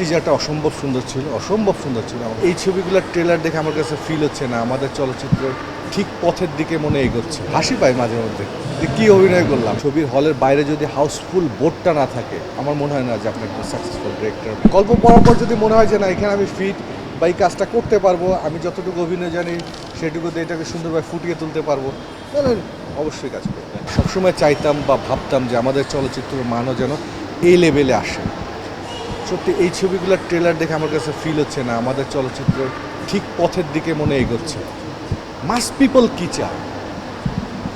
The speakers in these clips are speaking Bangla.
টিজারটা অসম্ভব সুন্দর ছিল, অসম্ভব সুন্দর ছিল। এই ছবিগুলোর ট্রেলার দেখে আমার কাছে ফিল হচ্ছে না, আমাদের চলচ্চিত্র ঠিক পথের দিকে মনে এগোচ্ছে। হাসি পায় মাঝে মধ্যে যে কী অভিনয় করলাম। ছবির হলের বাইরে যদি হাউসফুল বোর্ডটা না থাকে, আমার মনে হয় না যে আপনি একটা সাকসেসফুল ডিরেক্টর গল্প পড়ার পর যদি মনে হয় যে না, এখানে আমি ফিট বা এই কাজটা করতে পারব, আমি যতটুকু অভিনয় জানি, সেটুকুতে এটাকে সুন্দরভাবে ফুটিয়ে তুলতে পারব, তাহলে অবশ্যই কাজ করব। সবসময় চাইতাম বা ভাবতাম যে আমাদের চলচ্চিত্রের মানও যেন এই লেভেলে আসে। সত্যি, এই ছবিগুলোর ট্রেলার দেখে আমার কাছে ফিল হচ্ছে না। আমাদের চলচ্চিত্র ঠিক পথের দিকে মনে এগোচ্ছে। মাস পিপল কী চায়?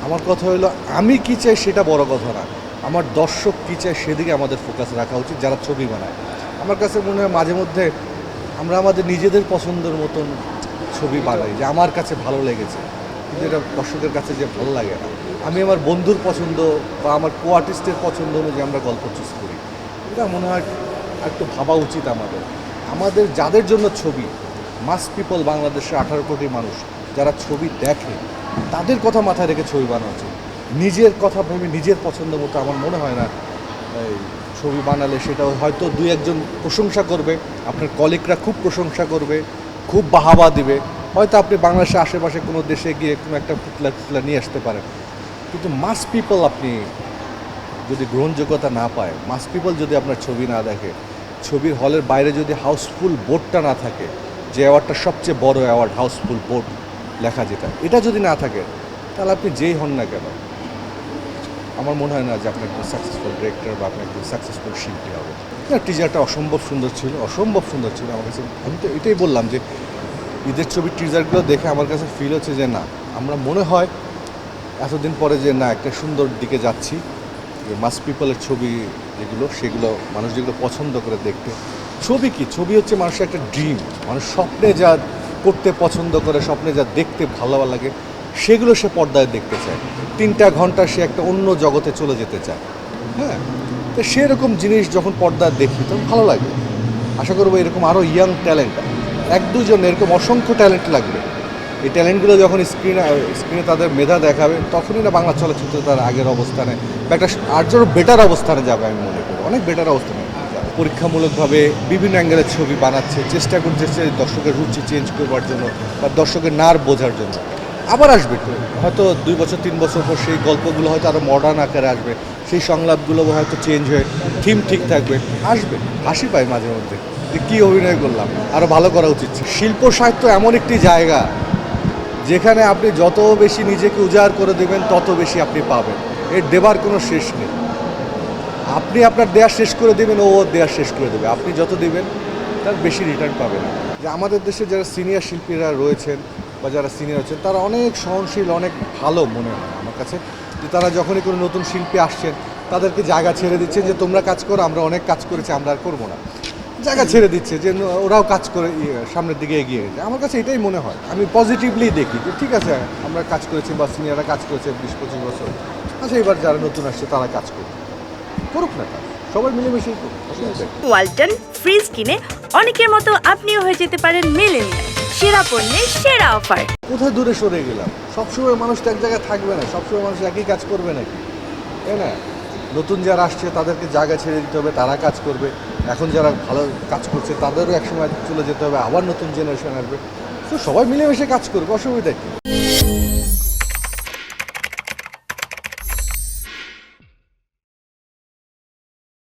আমার কথা হলো, আমি কী চাই সেটা বড় কথা না। আমার দর্শক কী চায় সেদিকে আমাদের ফোকাস রাখা উচিত, যারা ছবি বানায়। আমার কাছে মনে হয় মাঝে মধ্যে আমরা আমাদের নিজেদের পছন্দের মতন ছবি বানাই, যে আমার কাছে ভালো লেগেছে। কিন্তু এটা দর্শকের কাছে যে ভালো লাগে না। আমি আমার বন্ধুর পছন্দ বা আমার কো আর্টিস্টের পছন্দ অনুযায়ী আমরা গল্প চুজ করি। এটা মনে হয় একটু ভাবা উচিত আমাদের। আমাদের যাদের জন্য ছবি মাস পিপল বাংলাদেশে আঠারো কোটি মানুষ যারা ছবি দেখে, তাদের কথা মাথায় রেখে ছবি বানানো উচিত। নিজের কথা ভেবে নিজের পছন্দ মতো আমার মনে হয় না ছবি বানালে সেটা হয়তো দু একজন প্রশংসা করবে, আপনার কলিগরা খুব প্রশংসা করবে, খুব বাহাবা দিবে। হয়তো আপনি বাংলাদেশের আশেপাশে কোনো দেশে গিয়ে কোনো একটা পুতলা পুতলা নিয়ে আসতে পারেন। কিন্তু মাস পিপল আপনি যদি গ্রহণযোগ্যতা না পায় মাস পিপল যদি আপনার ছবি না দেখে ছবির হলের বাইরে যদি হাউসফুল বোর্ডটা না থাকে, যে অ্যাওয়ার্ডটা সবচেয়ে বড় অ্যাওয়ার্ড হাউসফুল বোর্ড লেখা যেটা, এটা যদি না থাকে, তাহলে আপনি যেই হন না কেন? আমার মনে হয় না যে আপনি একজন সাকসেসফুল ডিরেক্টর বা আপনি একজন সাকসেসফুল শিল্পী হবে না টিজারটা অসম্ভব সুন্দর ছিল, অসম্ভব সুন্দর ছিল আমার কাছে। আমি তো এটাই বললাম যে, ঈদের ছবির টিজারগুলো দেখে আমার কাছে ফিল হচ্ছে যে না, আমরা মনে হয় এতদিন পরে যে না, একটা সুন্দর দিকে যাচ্ছি, যে মাস পিপলের ছবি যেগুলো, সেগুলো মানুষ যেগুলো পছন্দ করে দেখতে। ছবি কি? ছবি হচ্ছে মানুষের একটা ড্রিম মানুষ স্বপ্নে যা করতে পছন্দ করে, স্বপ্নে যা দেখতে ভালো লাগে, সেগুলো সে পর্দায় দেখতে চায়। তিনটা ঘণ্টা সে একটা অন্য জগতে চলে যেতে চায়। হ্যাঁ? তো সেরকম জিনিস যখন পর্দায় দেখি, তখন ভালো লাগে। আশা করব এরকম আরও ইয়াং ট্যালেন্ট এক দুজন এরকম অসংখ্য ট্যালেন্ট লাগবে। এই ট্যালেন্টগুলো যখন স্ক্রিনে স্ক্রিনে তাদের মেধা দেখাবে, তখনই না বাংলা চলচ্চিত্র তার আগের অবস্থানে, বা একটা আর জন্য বেটার অবস্থানে যাবে আমি মনে করি। অনেক বেটার অবস্থানে পরীক্ষামূলকভাবে বিভিন্ন অ্যাঙ্গেলের ছবি বানাচ্ছে, চেষ্টা করছে দর্শকের রুচি চেঞ্জ করবার জন্য, বা দর্শকের নার বোঝার জন্য। আবার আসবে। হয়তো দুই বছর, তিন বছর পর সেই গল্পগুলো হয়তো আরও মডার্ন আকারে আসবে, সেই সংলাপগুলো হয়তো চেঞ্জ হয়ে থিম ঠিক থাকবে। আসবে। হাসি পায় মাঝে মধ্যে যে কী অভিনয় করলাম আরও ভালো করা উচিত শিল্প সাহিত্য এমন একটি জায়গা যেখানে আপনি যত বেশি নিজেকে উজাড় করে দেবেন, তত বেশি আপনি পাবেন। এর দেবার কোনো শেষ নেই। আপনি আপনার দেয়া শেষ করে দেবেন, ও দেয়া শেষ করে দেবে। আপনি যত দেবেন, তার বেশি রিটার্ন পাবেন। যে আমাদের দেশে যারা সিনিয়র শিল্পীরা রয়েছেন বা যারা সিনিয়র আছেন, তারা অনেক সহনশীল, অনেক ভালো মনে হয় আমার কাছে। যে তারা যখনই কোনো নতুন শিল্পী আসছেন, তাদেরকে জায়গা ছেড়ে দিচ্ছেন যে তোমরা কাজ করো, আমরা অনেক কাজ করেছি, আমরা আর করব না। জায়গা ছেড়ে দিচ্ছে যে ওরাও কাজ করে ইয়ে, সামনের দিকে এগিয়ে গেছে। আমার কাছে এটাই মনে হয়। আমি পজিটিভলি দেখি যে ঠিক আছে আমরা কাজ করেছি বা সিনিয়ররা কাজ করেছে বিশ পঁচিশ বছর। আচ্ছা এবার যারা নতুন আসছে তারা কাজ করুক। করুক না কাজ সবাই মিলেমিশেই করুক। ওয়ালটন ফ্রিজ কিনে অনেকের মতো আপনিও হয়ে যেতে পারেন মিলেনিয়াল। সেরা পণ্যের সেরা অফার। কোথায় দূরে সরে গেলাম? সবসময় মানুষ তো এক জায়গায় থাকবে না সবসময় মানুষ একই কাজ করবে নাকি? তাই না নতুন যারা আসছে, তাদেরকে জায়গা ছেড়ে দিতে হবে, তারা কাজ করবে। এখন যারা ভালো কাজ করছে, তাদেরও একসময় চলে যেতে হবে, আবার নতুন জেনারেশন আসবে। তো সবাই মিলেমিশে কাজ করবে অসুবিধা কী?